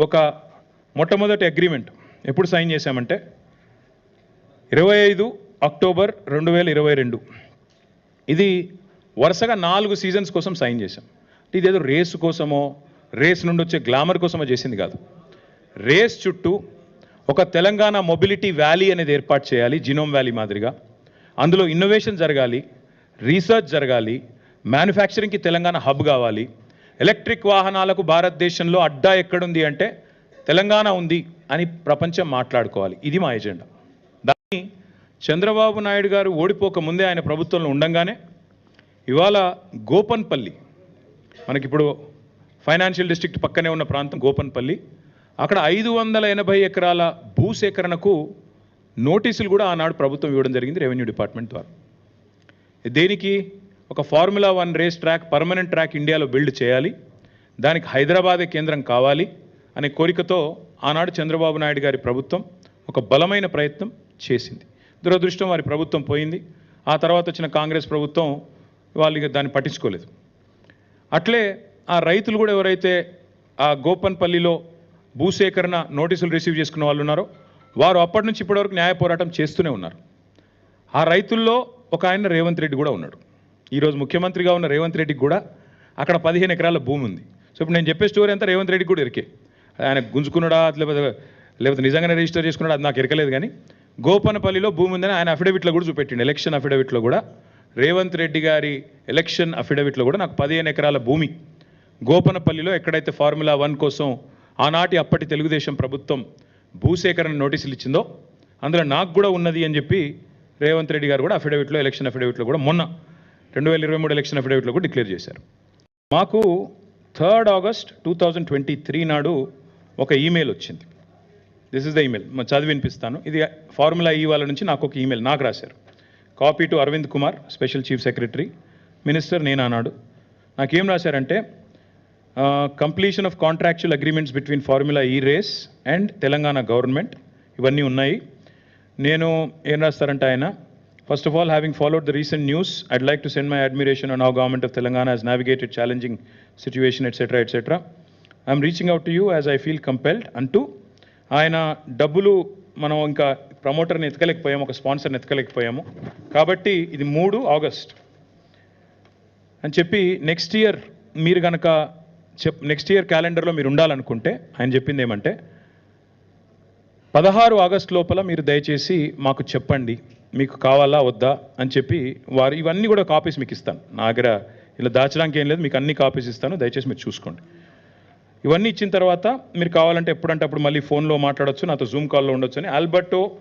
ఒక మొట్టమొదటి అగ్రిమెంట్ ఎప్పుడు సైన్ చేశామంటే ఇరవై ఐదు అక్టోబర్ రెండు వేల ఇరవై రెండు. ఇది వరుసగా నాలుగు సీజన్స్ కోసం సైన్ చేశాం. ఇది ఇదేదో రేసు కోసమో రేస్ నుండి వచ్చే గ్లామర్ కోసమో చేసింది కాదు. రేస్ చుట్టూ ఒక తెలంగాణ మొబిలిటీ వ్యాలీ అనేది ఏర్పాటు చేయాలి జినోమ్ వ్యాలీ మాదిరిగా. అందులో ఇన్నోవేషన్ జరగాలి రీసెర్చ్ జరగాలి మ్యానుఫ్యాక్చరింగ్కి తెలంగాణ హబ్ కావాలి ఎలక్ట్రిక్ వాహనాలకు భారతదేశంలో అడ్డా ఎక్కడుంది అంటే తెలంగాణ ఉంది అని ప్రపంచం మాట్లాడుకోవాలి. ఇది మా ఎజెండా. దాన్ని చంద్రబాబు నాయుడు గారు ఓడిపోక ముందే ఆయన ప్రభుత్వంలో ఉండంగానే ఇవాళ గోపన్పల్లి మనకిప్పుడు ఫైనాన్షియల్ డిస్ట్రిక్ట్ పక్కనే ఉన్న ప్రాంతం గోపన్పల్లి అక్కడ ఐదు వందల ఎనభై ఎకరాల భూసేకరణకు నోటీసులు కూడా ఆనాడు ప్రభుత్వం ఇవ్వడం జరిగింది రెవెన్యూ డిపార్ట్మెంట్ ద్వారా. దేనికి? ఒక formula one race track permanent track ఇండియాలో బిల్డ్ చేయాలి. దానికి హైదరాబాదే కేంద్రం కావాలి అనే కోరికతో ఆనాడు చంద్రబాబు నాయుడు గారి ప్రభుత్వం ఒక బలమైన ప్రయత్నం చేసింది. దురదృష్టం వారి ప్రభుత్వం పోయింది. ఆ తర్వాత వచ్చిన కాంగ్రెస్ ప్రభుత్వం వాళ్ళు ఇక దాన్ని పట్టించుకోలేదు. అట్లే ఆ రైతులు కూడా ఎవరైతే ఆ గోపన్పల్లిలో భూసేకరణ నోటీసులు రిసీవ్ చేసుకున్న వాళ్ళు ఉన్నారో వారు అప్పటి నుంచి ఇప్పటివరకు న్యాయ పోరాటం చేస్తూనే ఉన్నారు. ఆ రైతుల్లో ఒక ఆయన రేవంత్ రెడ్డి కూడా ఉన్నాడు. ఈరోజు ముఖ్యమంత్రిగా ఉన్న రేవంత్ రెడ్డికి కూడా అక్కడ పదిహేను ఎకరాల భూమి ఉంది. సో ఇప్పుడు నేను చెప్పే స్టోరీ అంతా రేవంత్ రెడ్డికి కూడా ఇరికే. ఆయన గుంజుకున్నాడా లేకపోతే లేకపోతే నిజంగానే రిజిస్టర్ చేసుకున్నాడు అది నాకు ఎరకలేదు కానీ గోపనపల్లిలో భూమి ఉందని ఆయన అఫిడవిట్లో కూడా చూపెట్టిండు. ఎలక్షన్ అఫిడవిట్లో కూడా రేవంత్ రెడ్డి గారి ఎలక్షన్ అఫిడవిట్లో కూడా నాకు పదిహేను ఎకరాల భూమి. గోపనపల్లిలో ఎక్కడైతే ఫార్ములా వన్ కోసం ఆనాటి అప్పటి తెలుగుదేశం ప్రభుత్వం భూసేకరణ నోటీసులు ఇచ్చిందో అందులో నాకు కూడా ఉన్నది అని చెప్పి రేవంత్ రెడ్డి గారు కూడా అఫిడవిట్లో ఎలక్షన్ అఫిడవిట్లో కూడా మొన్న రెండు వేల ఇరవై మూడు ఎలక్షన్ అఫిడవిట్లో కూడా డిక్లేర్ చేశారు. మాకు third August two thousand twenty three నాడు ఒక ఈమెయిల్ వచ్చింది. దిస్ ఇస్ ద ఈమెయిల్ చదివి వినిపిస్తాను. ఇది ఫార్ములా ఈ e వాళ్ళ నుంచి నాకు ఒక ఈమెయిల్ నాకు రాశారు. Copy to Arvind Kumar special chief secretary minister నేను అన్నాడు నాకేం రాశారంటే completion of contractual agreements between formula E race and Telangana government ఇవన్నీ ఉన్నాయి. నేను ఏం రాస్తారంటే ఆయన? First of all having followed the recent news I'd like to send my admiration on how government of Telangana has navigated challenging situation etcetera etcetera I'm reaching out to you as I feel compelled అంటూ ఆయన డబ్బులు మనం ఇంకా ప్రమోటర్ని ఎతకలేకపోయాము ఒక స్పాన్సర్ని ఎతకలేకపోయాము కాబట్టి ఇది మూడు August. అని చెప్పి నెక్స్ట్ ఇయర్ మీరు కనుక చెప్ నెక్స్ట్ ఇయర్ క్యాలెండర్లో మీరు ఉండాలనుకుంటే ఆయన చెప్పింది ఏమంటే పదహారు ఆగస్ట్ లోపల మీరు దయచేసి మాకు చెప్పండి. మీకు కావాలా వద్దా అని చెప్పి వారు ఇవన్నీ కూడా కాపీస్ మీకు ఇస్తాను. నా దగ్గర ఇలా దాచడానికి ఏం లేదు మీకు అన్ని కాపీస్ ఇస్తాను. దయచేసి మీరు చూసుకోండి. ఇవన్నీ ఇచ్చిన తర్వాత మీరు కావాలంటే ఎప్పుడంటే అప్పుడు మళ్ళీ ఫోన్లో మాట్లాడొచ్చు నాతో జూమ్ కాల్లో ఉండొచ్చు అని. ఆల్బర్టో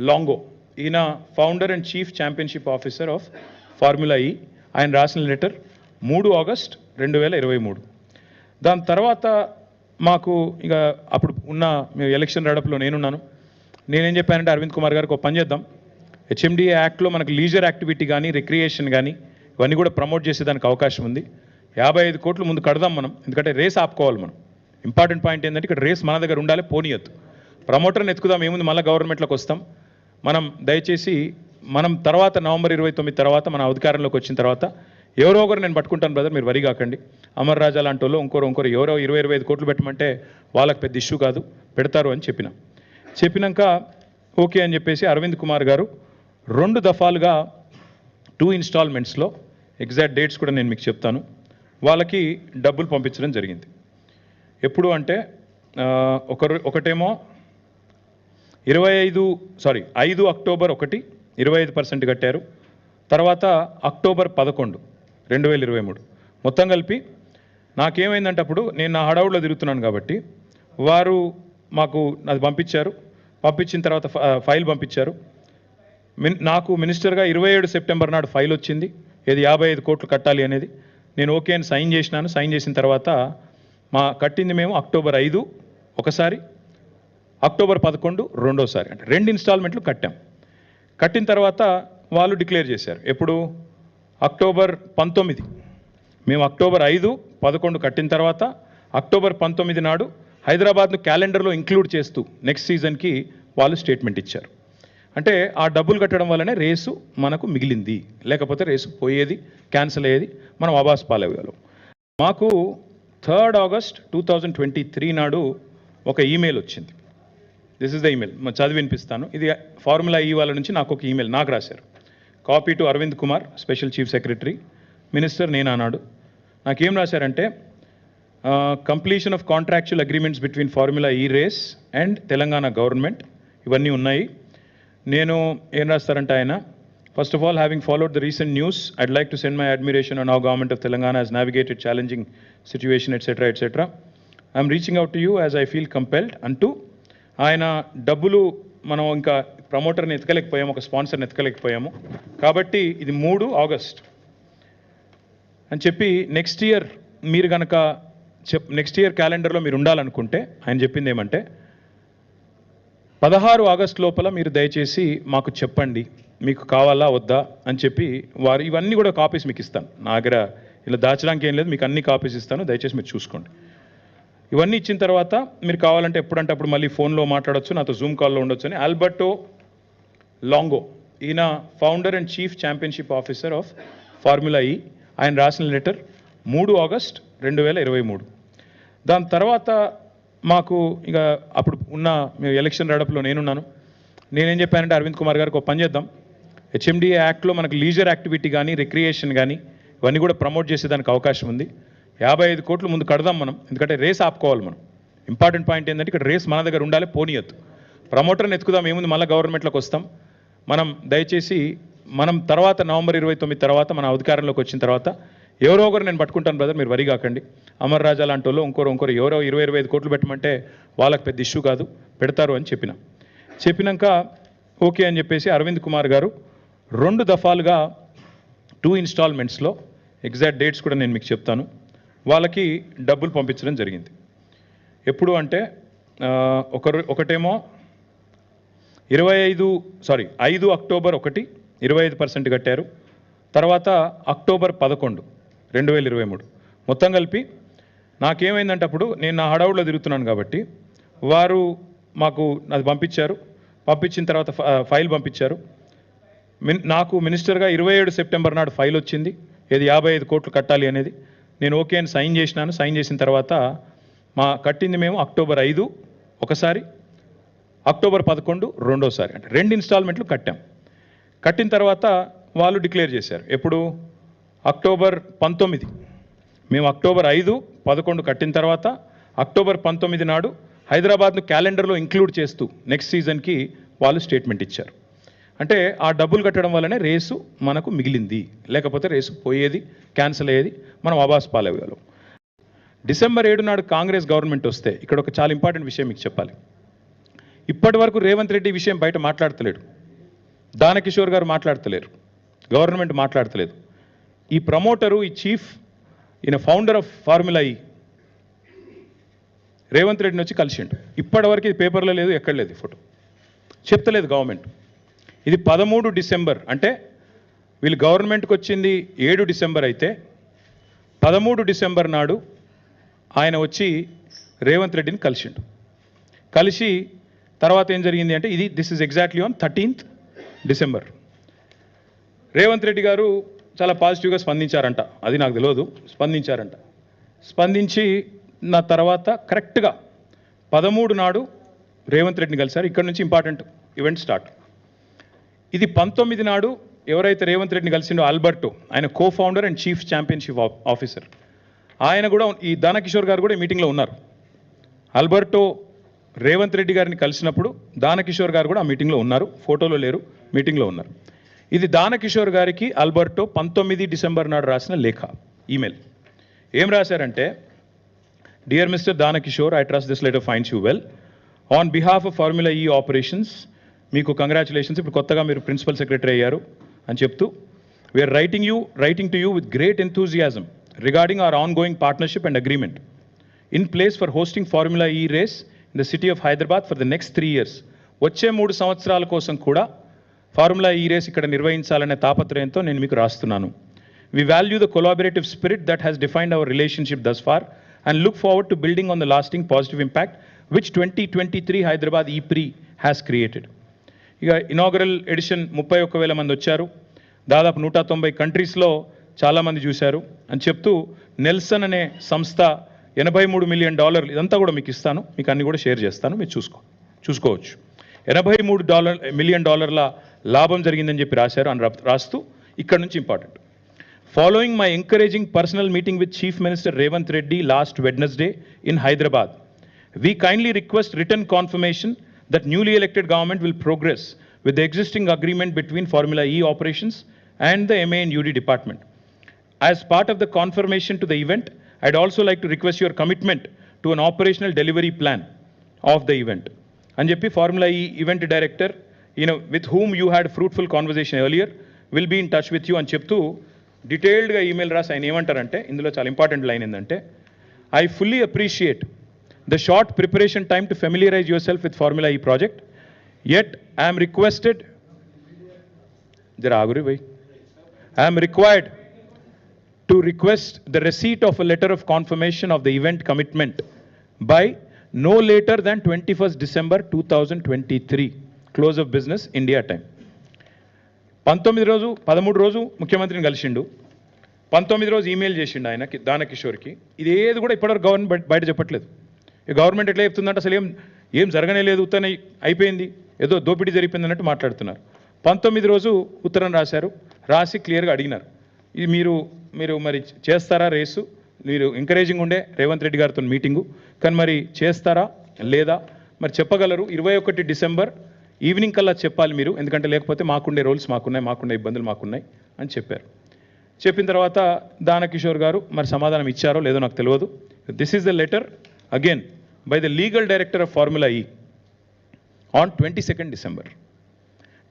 లాంగో ఈయన founder and chief championship officer of formula E ఆయన రాసిన లెటర్ మూడు ఆగస్ట్ రెండు వేల ఇరవై మూడు. దాని తర్వాత మాకు ఇక అప్పుడు ఉన్న మేము ఎలక్షన్ రడపులో నేనున్నాను. నేనేం చెప్పానంటే అరవింద్ కుమార్ గారికి ఒక పని చేద్దాం. హెచ్ఎండిఏ యాక్ట్లో మనకు లీజర్ యాక్టివిటీ కానీ రిక్రియేషన్ కానీ ఇవన్నీ కూడా ప్రమోట్ చేసేదానికి అవకాశం ఉంది. యాభై ఐదు కోట్లు ముందు కడదాం మనం. ఎందుకంటే రేస్ ఆపుకోవాలి మనం. ఇంపార్టెంట్ పాయింట్ ఏంటంటే ఇక్కడ రేస్ మన దగ్గర ఉండాలి పోనీయద్దు. ప్రమోటర్ని ఎత్తుకుదాం ఏముంది మళ్ళీ గవర్నమెంట్లోకి వస్తాం. మనం దయచేసి మనం తర్వాత నవంబర్ ఇరవై తొమ్మిది తర్వాత మన అధికారంలోకి వచ్చిన తర్వాత ఎవరో ఒకరు నేను పట్టుకుంటాను బ్రదర్ మీరు వరి కాకండి అమర్ రాజా లాంటి వాళ్ళు ఇంకోరు ఇంకోరు ఎవరో ఇరవై ఇరవై ఐదు కోట్లు పెట్టమంటే వాళ్ళకి పెద్ద ఇష్యూ కాదు. పెడతారు అని చెప్పిన. చెప్పినాక ఓకే అని చెప్పేసి అరవింద్ కుమార్ గారు రెండు దఫాలుగా టూ ఇన్స్టాల్మెంట్స్లో ఎగ్జాక్ట్ డేట్స్ కూడా నేను మీకు చెప్తాను. వాళ్ళకి డబ్బులు పంపించడం జరిగింది. ఎప్పుడు అంటే ఒకరు ఒకటేమో ఇరవై ఐదు సారీ ఐదు అక్టోబర్ ఒకటి ఇరవై ఐదు పర్సెంట్ కట్టారు. తర్వాత అక్టోబర్ పదకొండు రెండు వేల ఇరవై మూడు. మొత్తం కలిపి నాకేమైందంటే అప్పుడు నేను నా హడావుడిలో తిరుగుతున్నాను కాబట్టి వారు మాకు అది పంపించారు. పంపించిన తర్వాత ఫైల్ పంపించారు. నాకు మినిస్టర్గా ఇరవై ఏడు సెప్టెంబర్ నాడు ఫైల్ వచ్చింది. ఇది యాభై ఐదు కోట్లు కట్టాలి అనేది. నేను ఓకే అని సైన్ చేసినాను. సైన్ చేసిన తర్వాత మా కట్టింది మేము అక్టోబర్ ఐదు ఒకసారి అక్టోబర్ పదకొండు రెండోసారి. అంటే రెండు ఇన్స్టాల్మెంట్లు కట్టాం. కట్టిన తర్వాత వాళ్ళు డిక్లేర్ చేశారు. ఎప్పుడు? అక్టోబర్ పంతొమ్మిది. మేము అక్టోబర్ ఐదు పదకొండు కట్టిన తర్వాత అక్టోబర్ పంతొమ్మిది నాడు హైదరాబాద్ను క్యాలెండర్లో ఇంక్లూడ్ చేస్తూ నెక్స్ట్ సీజన్కి వాళ్ళు స్టేట్మెంట్ ఇచ్చారు. అంటే ఆ డబ్బులు కట్టడం వల్లనే రేసు మనకు మిగిలింది. లేకపోతే రేసు పోయేది క్యాన్సిల్ అయ్యేది మనం అబాస్ పాలయ్యేవాళ్ళం మాకు third August two thousand twenty three నాడు ఒక ఈమెయిల్ వచ్చింది. దిస్ ఇస్ ద ఈమెయిల్ చదివి వినిపిస్తాను. ఇది ఫార్ములా ఈ వాళ్ళ నుంచి నాకు ఒక ఈమెయిల్ నాకు రాశారు. Copy to Arvind Kumar special chief secretary. Minister నేను అన్నాడు నాకేం రాశారంటే completion of contractual agreements between formula E race and Telangana government ఇవన్నీ ఉన్నాయి. నేను ఏం రాస్తారంటే ఆయన? First of all having followed the recent news I'd like to send my admiration on our government of Telangana has navigated challenging situation etcetera etcetera I'm reaching out to you as I feel compelled అంటూ ఆయన డబ్బులు మనం ఇంకా ప్రమోటర్ని ఎతకలేకపోయాము ఒక స్పాన్సర్ని ఎతకలేకపోయాము కాబట్టి ఇది మూడు August అని చెప్పి నెక్స్ట్ ఇయర్ మీరు కనుక చెప్ నెక్స్ట్ ఇయర్ క్యాలెండర్లో మీరు ఉండాలనుకుంటే ఆయన చెప్పింది ఏమంటే పదహారు ఆగస్ట్ లోపల మీరు దయచేసి మాకు చెప్పండి మీకు కావాలా వద్దా అని చెప్పి వారు ఇవన్నీ కూడా కాపీస్ మీకు ఇస్తాను. నా దగ్గర ఇలా దాచడానికి ఏం లేదు మీకు అన్ని కాపీస్ ఇస్తాను. దయచేసి మీరు చూసుకోండి. ఇవన్నీ ఇచ్చిన తర్వాత మీరు కావాలంటే ఎప్పుడంటే అప్పుడు మళ్ళీ ఫోన్లో మాట్లాడొచ్చు నాతో జూమ్ కాల్లో ఉండొచ్చు అని. ఆల్బర్టో లాంగో ఈయన founder and chief championship officer of formula E ఆయన రాసిన లెటర్ మూడు ఆగస్ట్ రెండు వేల ఇరవై మూడు. దాని తర్వాత మాకు ఇక అప్పుడు ఉన్న ఎలక్షన్ రడప్లో నేనున్నాను. నేనేం చెప్పానంటే అరవింద్ కుమార్ గారికి ఒక పని చేద్దాం. హెచ్ఎండిఏ యాక్ట్లో మనకు లీజర్ యాక్టివిటీ కానీ రిక్రియేషన్ కానీ ఇవన్నీ కూడా ప్రమోట్ చేసేదానికి అవకాశం ఉంది. యాభై ఐదు కోట్లు ముందు కడదాం మనం. ఎందుకంటే రేస్ ఆపుకోవాలి మనం. ఇంపార్టెంట్ పాయింట్ ఏంటంటే ఇక్కడ రేస్ మన దగ్గర ఉండాలి పోనీయద్దు. ప్రమోటర్ని ఎత్తుకుదాం ఏముంది? మళ్ళీ గవర్నమెంట్లోకి వస్తాం. మనం దయచేసి మనం తర్వాత నవంబర్ ఇరవై తొమ్మిది తర్వాత మన అధికారంలోకి వచ్చిన తర్వాత ఎవరో ఒకరు నేను పట్టుకుంటాను బ్రదర్ మీరు వరి కాకండి. అమర్ రాజా లాంటి వాళ్ళు ఇంకోరు ఇంకోరు ఎవరో ఇరవై ఇరవై ఐదు కోట్లు పెట్టమంటే వాళ్ళకి పెద్ద ఇష్యూ కాదు. పెడతారు అని చెప్పిన. చెప్పినాక ఓకే అని చెప్పేసి అరవింద్ కుమార్ గారు రెండు దఫాలుగా టూ ఇన్స్టాల్మెంట్స్లో ఎగ్జాక్ట్ డేట్స్ కూడా నేను మీకు చెప్తాను. వాళ్ళకి డబ్బులు పంపించడం జరిగింది. ఎప్పుడు అంటే ఒకరు ఒకటేమో ఇరవై ఐదు సారీ ఐదు అక్టోబర్ ఒకటి ఇరవై ఐదు పర్సెంట్ కట్టారు. తర్వాత అక్టోబర్ పదకొండు. రెండు వేల ఇరవై మూడు. మొత్తం కలిపి నాకేమైందంటే అప్పుడు నేను నా హడావుడిలో తిరుగుతున్నాను కాబట్టి వారు మాకు అది పంపించారు. పంపించిన తర్వాత ఫైల్ పంపించారు. మిన్ నాకు మినిస్టర్గా ఇరవై ఏడు సెప్టెంబర్ నాడు ఫైల్ వచ్చింది. ఏది యాభై ఐదు కోట్లు కట్టాలి అనేది. నేను ఓకే అని సైన్ చేసినాను. సైన్ చేసిన తర్వాత మా కట్టింది మేము అక్టోబర్ ఐదు ఒకసారి అక్టోబర్ పదకొండు రెండోసారి. అంటే రెండు ఇన్స్టాల్మెంట్లు కట్టాం. కట్టిన తర్వాత వాళ్ళు డిక్లేర్ చేశారు. ఎప్పుడు? అక్టోబర్ పంతొమ్మిది. మేము అక్టోబర్ ఐదు పదకొండు కట్టిన తర్వాత అక్టోబర్ పంతొమ్మిది నాడు హైదరాబాద్ను క్యాలెండర్లో ఇంక్లూడ్ చేస్తూ నెక్స్ట్ సీజన్కి వాళ్ళు స్టేట్మెంట్ ఇచ్చారు. అంటే ఆ డబ్బులు కట్టడం వల్లనే రేసు మనకు మిగిలింది. లేకపోతే రేసు పోయేది క్యాన్సిల్ అయ్యేది మనం అబాస్ పాలయ్యేవాళ్ళం డిసెంబర్ ఏడు నాడు కాంగ్రెస్ గవర్నమెంట్ వస్తే ఇక్కడ ఒక చాలా ఇంపార్టెంట్ విషయం మీకు చెప్పాలి. ఇప్పటి వరకు రేవంత్ రెడ్డి విషయం బయట మాట్లాడతలేడు. దానకిషోర్ గారు మాట్లాడతలేరు. గవర్నమెంట్ మాట్లాడతలేదు. ఈ ప్రమోటరు ఈ చీఫ్ ఈయన ఫౌండర్ ఆఫ్ ఫార్ములా ఈ. రేవంత్ రెడ్డిని వచ్చి కలిసిండు. ఇప్పటివరకు ఇది పేపర్లో లేదు ఎక్కడ లేదు ఫోటో చెప్తలేదు గవర్నమెంట్ ఇది పదమూడు డిసెంబర్ అంటే వీళ్ళు గవర్నమెంట్కి వచ్చింది ఏడు డిసెంబర్ అయితే పదమూడు డిసెంబర్ నాడు ఆయన వచ్చి రేవంత్ రెడ్డిని కలిసిండు. కలిసి తర్వాత ఏం జరిగింది అంటే ఇది this is exactly on thirteenth December Revanth Reddy garu చాలా పాజిటివ్గా స్పందించారంట. అది నాకు తెలియదు స్పందించారంట. స్పందించి నా తర్వాత కరెక్ట్గా పదమూడు నాడు రేవంత్ రెడ్డిని కలిశారు. ఇక్కడ నుంచి ఇంపార్టెంట్ ఈవెంట్ స్టార్ట్ ఇది పంతొమ్మిది నాడు ఎవరైతే రేవంత్ రెడ్డిని కలిసిండో ఆల్బర్టో ఆయన co founder and chief championship officer ఆయన కూడా ఈ దానకిషోర్ గారు కూడా మీటింగ్లో ఉన్నారు. ఆల్బర్టో రేవంత్ రెడ్డి గారిని కలిసినప్పుడు దానకిషోర్ గారు కూడా ఆ మీటింగ్లో ఉన్నారు. ఫోటోలో లేరు. మీటింగ్లో ఉన్నారు. ఇది దానకిషోర్ గారికి ఆల్బర్టో పంతొమ్మిది డిసెంబర్ నాడు రాసిన లేఖ ఈమెయిల్. ఏం రాశారంటే dear mister Danakishore I trust this letter finds you well on behalf of formula E operations మీకు కంగ్రాచులేషన్స్ ఇప్పుడు కొత్తగా మీరు ప్రిన్సిపల్ సెక్రటరీ అయ్యారు అని చెప్తూ we are writing you writing to you with great enthusiasm regarding our ongoing partnership and agreement in place for hosting formula E race in the city of Hyderabad for the next three years వచ్చే మూడు సంవత్సరాల కోసం కూడా formula E race ఇక్కడ నిర్వహించాలనే తాపత్రయంతో నేను మీకు రాస్తున్నాను. We value the collaborative spirit that has defined our relationship thus far and look forward to building on the lasting positive impact which twenty twenty three Hyderabad E prix has created ఇక inaugural edition ముప్పై ఒక్క వేల మంది వచ్చారు. దాదాపు నూట తొంభై కంట్రీస్లో చాలామంది చూశారు. అని చెప్తూ నెల్సన్ అనే సంస్థ ఎనభై మూడు మిలియన్ డాలర్లు ఇదంతా కూడా మీకు ఇస్తాను. మీకు అన్ని కూడా షేర్ చేస్తాను. మీరు చూసుకో చూసుకోవచ్చు. ఎనభై మూడు డాలర్ మిలియన్ డాలర్ల లాభం జరిగిందని చెప్పి రాశారు అని రా- రాస్తూ ఇక్కడ నుంచి important following my encouraging personal meeting with chief minister Revanth Reddy last Wednesday in Hyderabad we kindly request written confirmation that newly elected government will progress with the existing agreement between Formula E operations and the MA and UD department. As part of the confirmation to the event, I'd also like to request your commitment to an operational delivery plan of the event. అని చెప్పి formula ఈ event Director you know with whom you had fruitful conversation earlier will be in touch with you అని చెప్తూ డీటెయిల్డ్గా email రాసి ఆయన ఏమంటారంటే ఇందులో చాలా ఇంపార్టెంట్ లైన్ ఏంటంటే I fully appreciate the short preparation time to familiarize yourself with Formula E project. Yet, I am requested, Jara aguri bhai. I am required to request the receipt of a letter of confirmation of the event commitment by no later than 21st December 2023, Close of business India time. పంతొమ్మిది రోజు పదమూడు రోజు ముఖ్యమంత్రిని కలిసిండు. పంతొమ్మిది రోజు email చేసిండు ఆయనకి దానకిషోర్కి. ఇది ఏది కూడా ఇప్పటివరకు గవర్నమెంట్ బయట- చెప్పట్లేదు. ఈ గవర్నమెంట్ ఎట్లా చెప్తుందంటే అసలు ఏం ఏం జరగనే లేదు ఉత్తనే అయిపోయింది. ఏదో దోపిడీ జరిపింది అన్నట్టు మాట్లాడుతున్నారు. పంతొమ్మిది రోజు ఉత్తరం రాశారు. రాసి క్లియర్గా అడిగినారు. ఇది మీరు మీరు మరి చేస్తారా రేసు? మీరు ఎంకరేజింగ్ ఉండే రేవంత్ రెడ్డి గారితో మీటింగు. కానీ మరి చేస్తారా? లేదా? మరి చెప్పగలరు. ఇరవై ఒకటి డిసెంబర్ ఈవినింగ్ కల్లా చెప్పాలి మీరు ఎందుకంటే లేకపోతే మాకుండే రోల్స్ మాకున్నాయి మాకుండే ఇబ్బందులు మాకున్నాయి అని చెప్పారు. చెప్పిన తర్వాత దానకిషోర్ గారు మరి సమాధానం ఇచ్చారో లేదో నాకు తెలియదు. This is the letter again by the legal director of formula E on twenty second December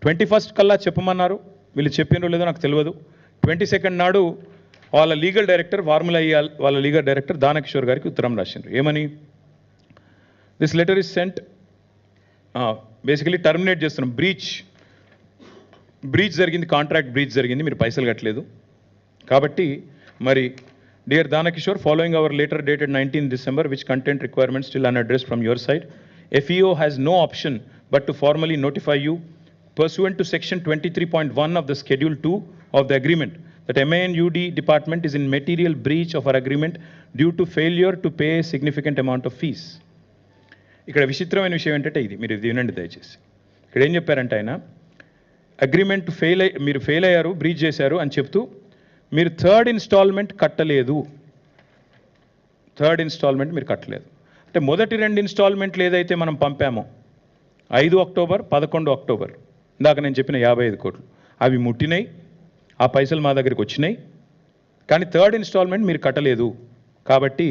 twenty first కల్లా చెప్పమన్నారు వీళ్ళు చెప్పినో లేదో నాకు తెలియదు. ట్వంటీ సెకండ్ నాడు వాళ్ళ లీగల్ డైరెక్టర్ ఫార్ములా ఈ వాళ్ళ లీగల్ డైరెక్టర్ దానకిషోర్ గారికి ఉత్తరం రాసిండ్రు. ఏమని? This letter is sent basically terminate చేస్తున్నాం బ్రీచ్ బ్రీచ్ జరిగింది కాంట్రాక్ట్ బ్రీచ్ జరిగింది మీరు పైసలు కట్టలేదు కాబట్టి మరి dear Danakishore following our letter dated nineteen December which content requirement still unaddressed from your side FEO has no option but to formally notify you pursuant to section 23.1 of the schedule 2 of the agreement that MANUD department is in material breach of our agreement due to failure to pay a significant amount of fees. ఇక్కడ విచిత్రమైన విషయం ఏంటంటే ఇది. మీరు ఇది వినండి దయచేసి. ఇక్కడ ఏం చెప్పారంటే ఆయన అగ్రిమెంట్ ఫెయిల్ అయ్యి మీరు ఫెయిల్ అయ్యారు బ్రీచ్ చేశారు అని చెప్తూ మీరు థర్డ్ ఇన్స్టాల్మెంట్ కట్టలేదు. థర్డ్ ఇన్స్టాల్మెంట్ మీరు కట్టలేదు. అంటే మొదటి రెండు ఇన్స్టాల్మెంట్లు ఏదైతే మనం పంపామో ఐదు అక్టోబర్ పదకొండు అక్టోబర్ ఇందాక నేను చెప్పిన యాభై ఐదు కోట్లు అవి ముట్టినాయి ఆ పైసలు మా దగ్గరికి వచ్చినాయి కానీ థర్డ్ ఇన్స్టాల్మెంట్ మీరు కట్టలేదు. కాబట్టి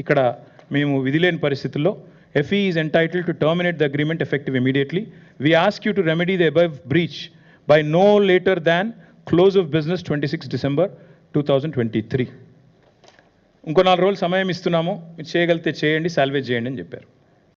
ఇక్కడ మేము విధి లేని పరిస్థితుల్లో FE is entitled to terminate the agreement effective immediately. We ask you to remedy the above breach by no later than close of business twenty six December two three ఇంకో నాలుగు రోజులు సమయం ఇస్తున్నాము. చేయగలిగితే చేయండి సాల్వేజ్ చేయండి అని చెప్పారు.